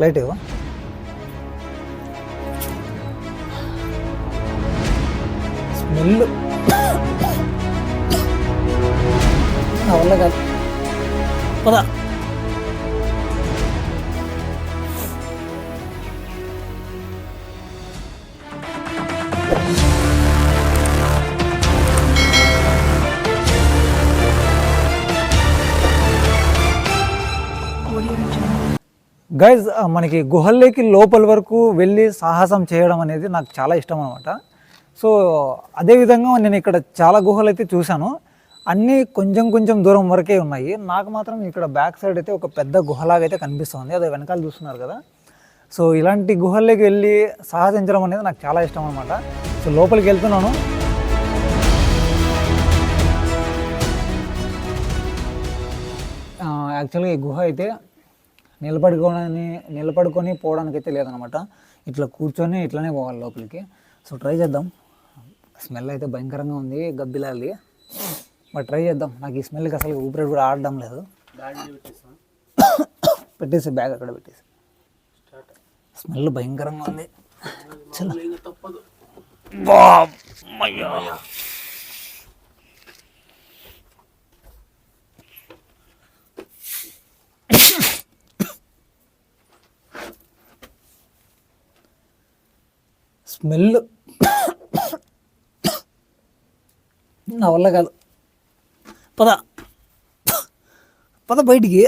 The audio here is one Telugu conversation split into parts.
లైట్ ఇవ్వ స్మెల్ నా వల్ల కాదు గైజ్ మనకి గుహల్లోకి లోపల వరకు వెళ్ళి సాహసం చేయడం అనేది నాకు చాలా ఇష్టం అనమాట సో అదేవిధంగా నేను ఇక్కడ చాలా గుహలు అయితే చూశాను. అన్నీ కొంచెం కొంచెం దూరం వరకే ఉన్నాయి. నాకు మాత్రం ఇక్కడ బ్యాక్ సైడ్ అయితే ఒక పెద్ద గుహలాగా అయితే కనిపిస్తుంది. అదే వెనకాల చూస్తున్నారు కదా. సో ఇలాంటి గుహల్లోకి వెళ్ళి సాహసించడం అనేది నాకు చాలా ఇష్టం అనమాట సో లోపలికి వెళ్తున్నాను. యాక్చువల్గా ఈ గుహ అయితే నిలబడుకొని నిలబడుకొని పోవడానికి అయితే లేదనమాట. ఇట్లా కూర్చొని ఇట్లనే పోవాలి లోపలికి. సో ట్రై చేద్దాం. స్మెల్ అయితే భయంకరంగా ఉంది గబ్బిలాలి. బట్ ట్రై చేద్దాం. నాకు ఈ స్మెల్కి అసలు ఊపిరి కూడా ఆడడం లేదు. పెట్టేసి బ్యాగ్ అక్కడ పెట్టేసి. స్మెల్ భయంకరంగా ఉంది. చలో బామ్మయ్య. స్మెల్. నా వల్ల కాదు. పద. పద బయటికి.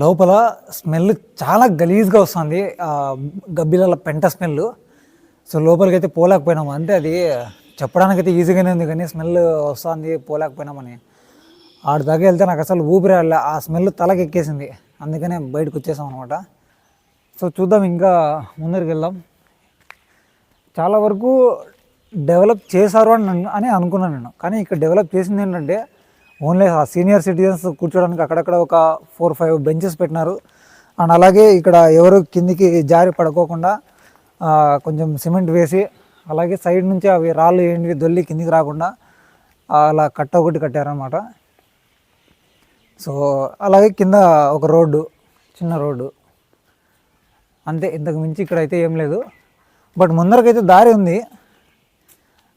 లోపల స్మెల్ చాలా గలీజ్గా వస్తుంది. ఆ పెంట స్మెల్. సో లోపలికి అయితే పోలేకపోయినాము అంటే అది చెప్పడానికైతే ఈజీగానే ఉంది కానీ స్మెల్ వస్తుంది పోలేకపోయినామని. ఆడి దాకా వెళ్తే నాకు అసలు ఊపిరి ఆ స్మెల్ తలకెక్కేసింది అందుకనే బయటకు వచ్చేసాం అనమాట సో చూద్దాం ఇంకా ముందరికి వెళ్దాం చాలా వరకు డెవలప్ చేశారు అని నన్ను- అని అనుకున్నాను నేను. కానీ ఇక్కడ డెవలప్ చేసింది ఏంటంటే ఓన్లీ ఆ సీనియర్ సిటిజన్స్ కూర్చోడానికి అక్కడక్కడ ఒక ఫోర్ ఫైవ్ బెంచెస్ పెట్టినారు. అండ్ అలాగే ఇక్కడ ఎవరు కిందికి జారి పడుకోకుండా కొంచెం సిమెంట్ వేసి అలాగే సైడ్ నుంచి అవి రాళ్ళు ఏంటివి దొల్లి కిందికి రాకుండా అలా కట్ట ఒకటి కట్టారనమాట సో అలాగే కింద ఒక రోడ్డు చిన్న రోడ్డు. అంతే ఇంతకు మించి ఇక్కడ అయితే ఏం లేదు. బట్ ముందరకైతే దారి ఉంది.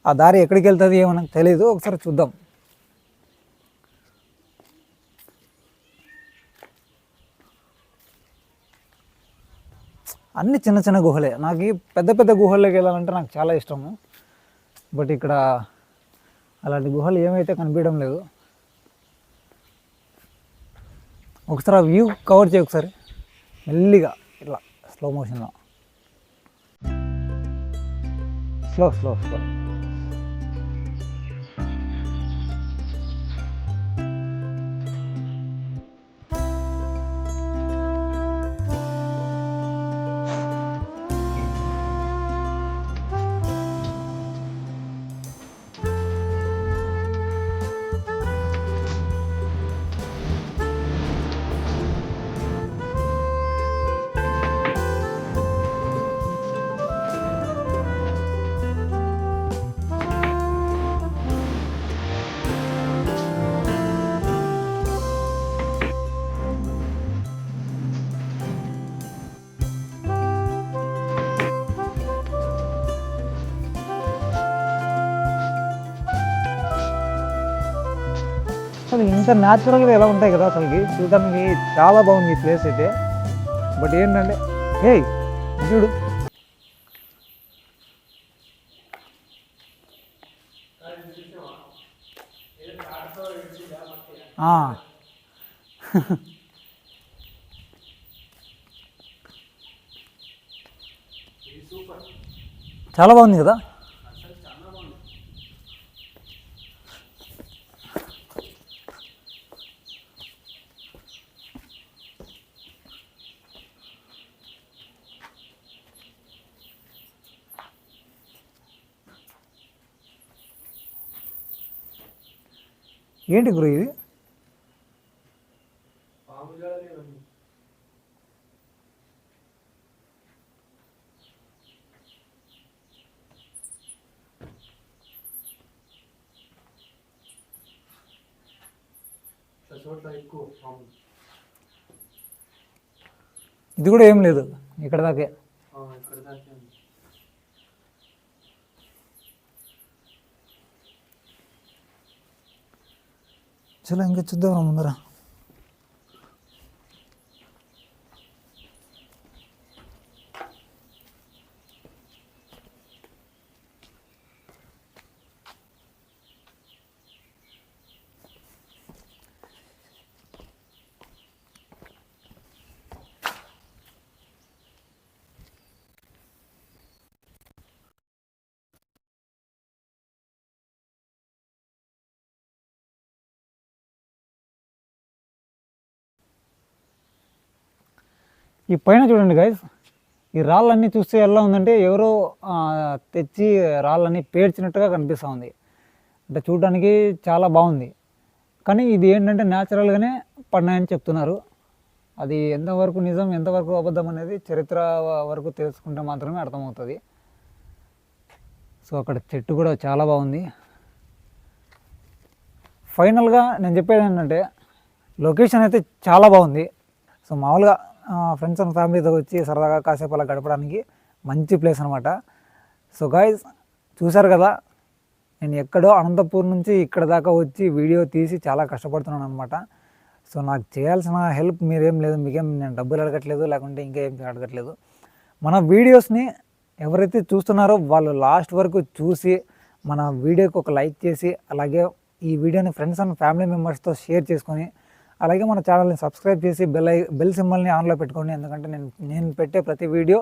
ఆ దారి ఎక్కడికి వెళ్తుంది ఏమో నాకు తెలియదు ఒకసారి చూద్దాం. అన్ని చిన్న చిన్న గుహలే. నాకు పెద్ద పెద్ద గుహల్లోకి వెళ్ళాలంటే నాకు చాలా ఇష్టము. బట్ ఇక్కడ అలాంటి గుహలు ఏమైతే కనిపించడం లేదు. ఒకసారి ఆ వ్యూ కవర్ చేయ ఒకసారి. మెల్లిగా ఇట్లా. slow motion 了。అసలు ఇంత న్యాచురల్గా ఎలా ఉంటాయి కదా అసలుకి? చూడడానికి చాలా బాగుంది ఈ ప్లేస్ అయితే. బట్ ఏంటంటే హే చూడు. ఆ. చాలా బాగుంది కదా? ఏంటి గురు ఇది? ఇది కూడా ఏం లేదు ఇక్కడ దాకే. చలో ఇంకా చూద్దాం రా ముందర ఈ పైన చూడండి గైస్ ఈ రాళ్ళన్నీ చూస్తే ఎలా ఉందంటే ఎవరో తెచ్చి రాళ్ళన్నీ పేర్చినట్టుగా కనిపిస్తూ ఉంది. అంటే చూడడానికి చాలా బాగుంది. కానీ ఇది ఏంటంటే న్యాచురల్గానే పడినాయని చెప్తున్నారు. అది ఎంతవరకు నిజం ఎంతవరకు అబద్ధం అనేది చరిత్ర వరకు తెలుసుకుంటే మాత్రమే అర్థమవుతుంది. సో అక్కడ చెట్టు కూడా చాలా బాగుంది. ఫైనల్గా నేను చెప్పేది ఏంటంటే లొకేషన్ అయితే చాలా బాగుంది. సో మామూలుగా ఫ్రెండ్స్ అండ్ ఫ్యామిలీతో వచ్చి సరదాగా కాసేపు అలా గడపడానికి మంచి ప్లేస్ అనమాట సో గాయస్ చూశారు కదా నేను ఎక్కడో అనంతపూర్ నుంచి ఇక్కడ దాకా వచ్చి వీడియో తీసి చాలా కష్టపడుతున్నాను అనమాట సో నాకు చేయాల్సిన హెల్ప్ మీరేం లేదు మీకేం నేను డబ్బులు అడగట్లేదు లేకుంటే ఇంకా ఏం అడగట్లేదు. మన వీడియోస్ని ఎవరైతే చూస్తున్నారో వాళ్ళు లాస్ట్ వరకు చూసి మన వీడియోకి ఒక లైక్ చేసి అలాగే ఈ వీడియోని ఫ్రెండ్స్ అండ్ ఫ్యామిలీ మెంబర్స్తో షేర్ చేసుకొని అలాగే మన ఛానల్ని సబ్స్క్రైబ్ చేసి బెల్ బెల్ సింబల్ని ఆన్లో పెట్టుకోండి. ఎందుకంటే నేను నేను పెట్టే ప్రతి వీడియో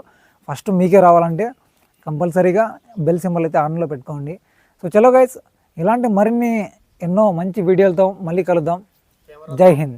ఫస్ట్ మీకే రావాలంటే కంపల్సరీగా బెల్ సింబల్ అయితే ఆన్లో పెట్టుకోండి. సో చలో గైస్ ఇలాంటి మరిన్ని ఎన్నో మంచి వీడియోలతో మళ్ళీ కలుద్దాం. జై హింద్.